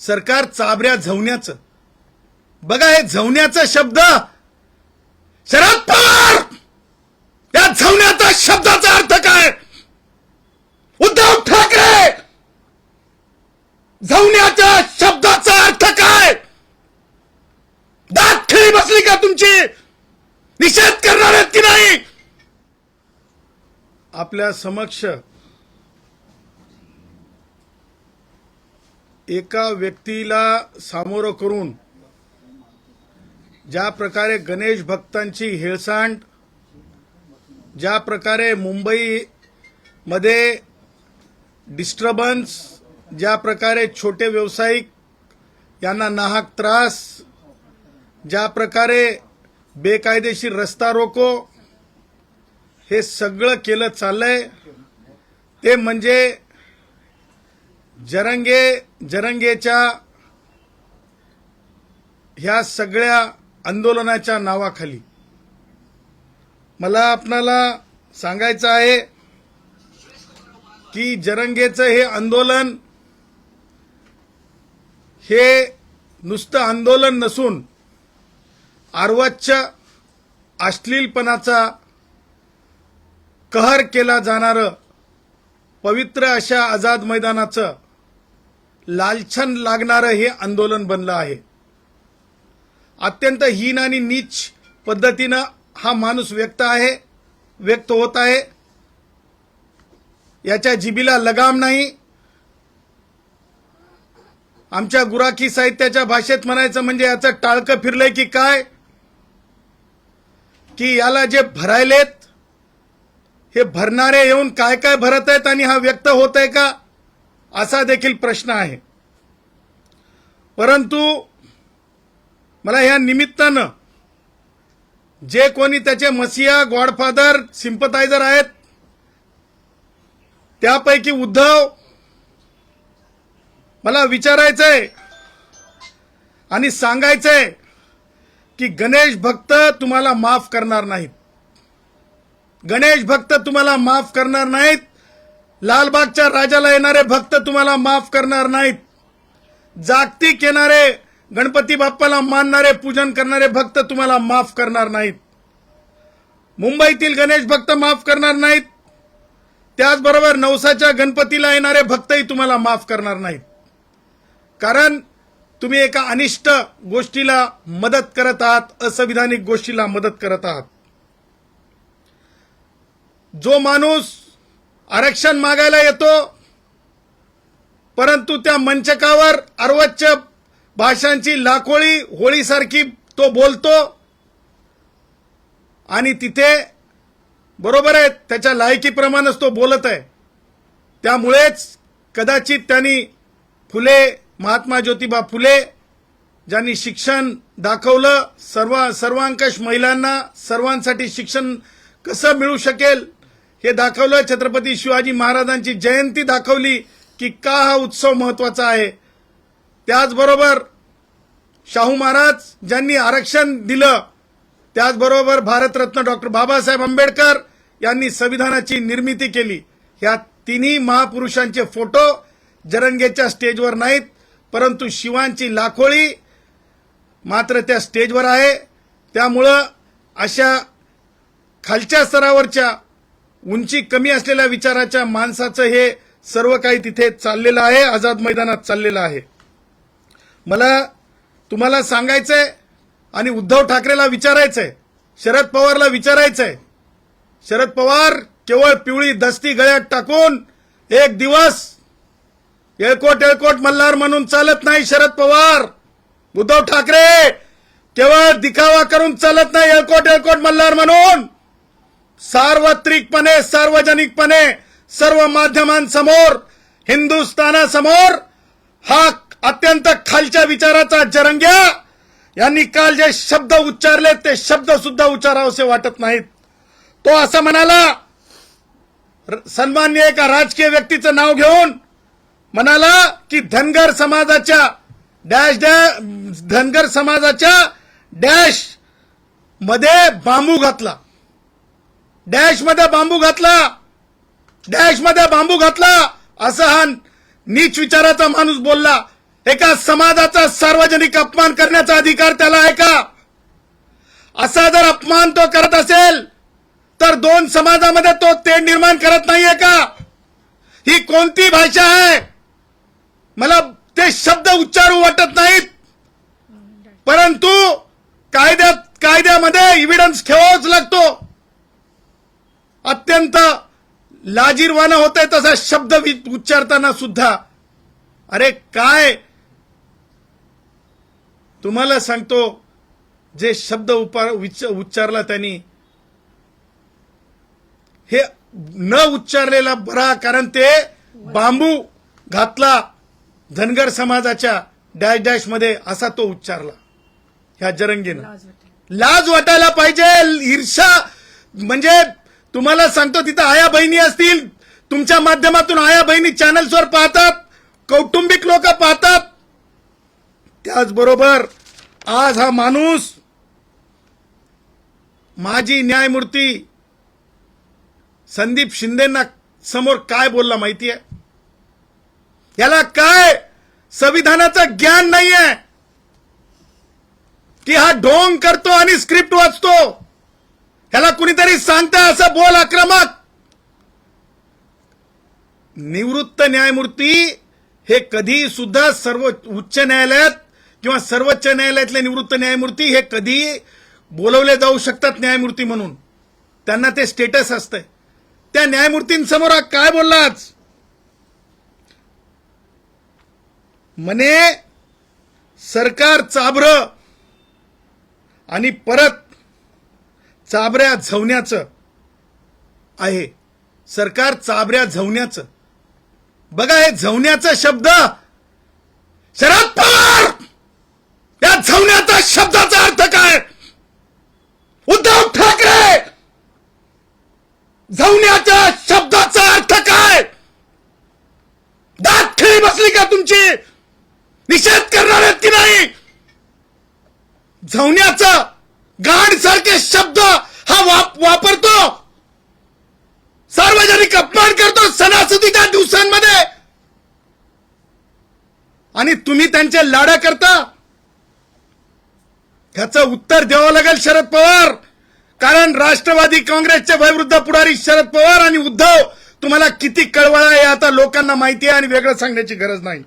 सरकार चाबऱ्या झवण्याचं. बघा हे झवण्याचा शब्द. शरद पवार! या झवण्याचा शब्दाचा अर्थ काय? उद्धव ठाकरे! झवण्याच्या शब्दाचा अर्थ काय? दात खेळी बसली का तुमची? निषेध करणार आहेत की नाही? आपल्या समक्ष एका व्यक्तीला सामोरं करून ज्या प्रकारे गणेश भक्तांची हेळसांड ज्या प्रकारे मुंबईमध्ये डिस्टर्बन्स ज्या प्रकारे छोटे व्यावसायिक यांना नाहक त्रास ज्या प्रकारे बेकायदेशीर रस्ता रोको हे सगळं केलं चाललंय. ते म्हणजे जरंगे जरंगेच्या ह्या सगळ्या आंदोलनाच्या नावाखाली मला आपणाला सांगायचं आहे की जरंगेचं हे आंदोलन हे नुसतं आंदोलन नसून आर्वच्च अश्लीलपणाचा कहर केला जाणारं पवित्र अशा आझाद मैदानाचं लालछन लागणारं हे आंदोलन बनलं आहे. अत्यंत हीन आणि नीच पद्धतीनं हा माणूस व्यक्त आहे व्यक्त होत आहे. याच्या जिबीला लगाम नाही. आमच्या गुराखी साहित्याच्या भाषेत म्हणायचं म्हणजे याचं टाळकं फिरलंय की काय? की याला जे भरायलेत हे भरणारे येऊन काय काय भरत आहेत आणि हा व्यक्त होत आहे का? असा देखील प्रश्न आहे. परंतु मला या निमित्तानं जे कोणी त्याचे मसिया गॉडफादर सिम्पथायझर आहेत त्यापैकी उद्धव मला विचारायचंय आणि सांगायचंय की गणेश भक्त तुम्हाला माफ करणार नाहीत. गणेश भक्त तुम्हाला माफ करणार नाहीत. लालबागच्या राजाला येणारे भक्त तुम्हाला माफ करणार नाहीत. जागतिक येणारे गणपती बाप्पाला मानणारे पूजन करणारे भक्त तुम्हाला माफ करणार नाहीत. मुंबईतील गणेश भक्त माफ करणार नाहीत. त्याचबरोबर नवसाच्या गणपतीला येणारे भक्तही तुम्हाला माफ करणार नाहीत. कारण तुम्ही एका अनिष्ट गोष्टीला मदत करत आहात असंविधानिक गोष्टीला मदत करत आहात. जो माणूस आरक्षण मागायला येतो. परंतु त्या मंचकावर अर्वच्च भाषांची लाखोळी होळीसारखी तो बोलतो. आणि तिथे बरोबर आहे त्याच्या लायकीप्रमाणेच तो बोलत आहे. त्यामुळेच कदाचित त्यांनी फुले महात्मा ज्योतिबा फुले ज्यांनी शिक्षण दाखवलं सर्व सर्वांकश महिलांना सर्वांसाठी शिक्षण कसं मिळू शकेल हे दाखवलं छत्रपती शिवाजी महाराजांची जयंती दाखवली की का हा उत्सव महत्त्वाचा आहे. त्याचबरोबर शाहू महाराज ज्यांनी आरक्षण दिलं त्याचबरोबर भारतरत्न डॉक्टर बाबासाहेब आंबेडकर यांनी संविधानाची निर्मिती केली. ह्या तिन्ही महापुरुषांचे फोटो जरंगेच्या स्टेजवर नाहीत परंतु शिवांची लाखोळी मात्र त्या स्टेजवर आहे. त्यामुळं अशा खालच्या स्तरावरच्या उंची कमी असलेल्या विचाराच्या माणसाचं हे सर्व काही तिथे चाललेलं आहे आझाद मैदानात चाललेलं आहे. मला तुम्हाला सांगायचंय आणि उद्धव ठाकरेला विचारायचंय शरद पवारला विचारायचंय. शरद पवार केवळ पिवळी दस्ती गळ्यात टाकून एक दिवस येळकोट येळकोट मल्हार म्हणून चालत नाही शरद पवार. उद्धव ठाकरे केवळ दिखावा करून चालत नाही येळकोट येळकोट मल्हार म्हणून. सार्वत्रिकपणे सार्वजनिकपणे सर्व माध्यमांसमोर हिंदुस्थानासमोर हा अत्यंत खालच्या विचाराचा जरंग्या. यांनी काल जे शब्द उच्चारले ते शब्द सुद्धा उच्चारावसे वाटत नाहीत. तो असं म्हणाला र- सन्मान्य एका राजकीय व्यक्तीचं नाव घेऊन म्हणाला की धनगर समाजाच्या डॅश डॅश धनगर समाजाच्या डॅशमध्ये बांबू घातला. डॅशमध्ये बांबू घातला. डॅशमध्ये बांबू घातला. असं हा नीच विचाराचा माणूस बोलला. एका समाजाचा सार्वजनिक अपमान करण्याचा अधिकार त्याला आहे का? असा जर अपमान तो करत असेल तर दोन समाजामध्ये तो तेढ निर्माण करत नाहीये का? ही कोणती भाषा आहे? मला ते शब्द उच्चारू वाटत नाहीत. परंतु कायद्यात कायद्यामध्ये इव्हिडन्स ठेवावाच लागतो. अत्यंत लाजीरवाना होत आहे तसा शब्द उच्चारताना सुद्धा. अरे काय? तुम्हाला सांगतो जे शब्द उच्चारला त्यांनी हे न उच्चारलेला बरा कारण ते बांबू घातला धनगर समाजाच्या डॅश डॅशमध्ये असा तो उच्चारला ह्या जरंगीनं. लाज वाटायला. पाहिजे ईर्षा म्हणजे तुम्हाला सांगतो तिथं आया बहिणी असतील. तुमच्या माध्यमातून आया बहिणी चॅनल्सवर पाहतात. कौटुंबिक लोक पाहतात. त्याचबरोबर आज हा माणूस माजी न्यायमूर्ती संदीप शिंदेना समोर काय बोलला माहितीये? याला काय संविधानाचं ज्ञान नाहीये? की हा ढोंग करतो आणि स्क्रिप्ट वाचतो? ह्याला कुणीतरी सांगता असं बोल आक्रमक. निवृत्त न्यायमूर्ती हे कधी सुद्धा सर्व उच्च न्यायालयात किंवा सर्वोच्च न्यायालयातले निवृत्त न्यायमूर्ती हे कधी बोलवले जाऊ शकतात न्यायमूर्ती म्हणून. त्यांना ते स्टेटस असतंय. त्या न्यायमूर्तींसमोर काय बोललाच? म्हणे सरकार चाभर आणि परत चाबऱ्या झवण्याचं आहे. सरकार चाबऱ्या झवण्याचं. बघा हे झवण्याचा शब्द. शरद पवार! या झवण्याचा शब्दाचा अर्थ काय? उद्धव ठाकरे! झवण्याच्या शब्दाचा अर्थ काय? दात खेळी बसली का तुमची? निषेध करणार आहेत की नाही? झवण्याचा गाड सारखे शब्द हा वाप वापरतो. सार्वजनिक अपमान करतो सणासुदीच्या दिवसांमध्ये. आणि तुम्ही त्यांचे लाडा करता. ह्याचं उत्तर द्यावं लागेल शरद पवार. कारण राष्ट्रवादी काँग्रेसचे भयवृद्ध पुढारी शरद पवार आणि उद्धव तुम्हाला किती कळवळा आहे हे आता लोकांना माहिती आहे आणि वेगळं सांगण्याची गरज नाही.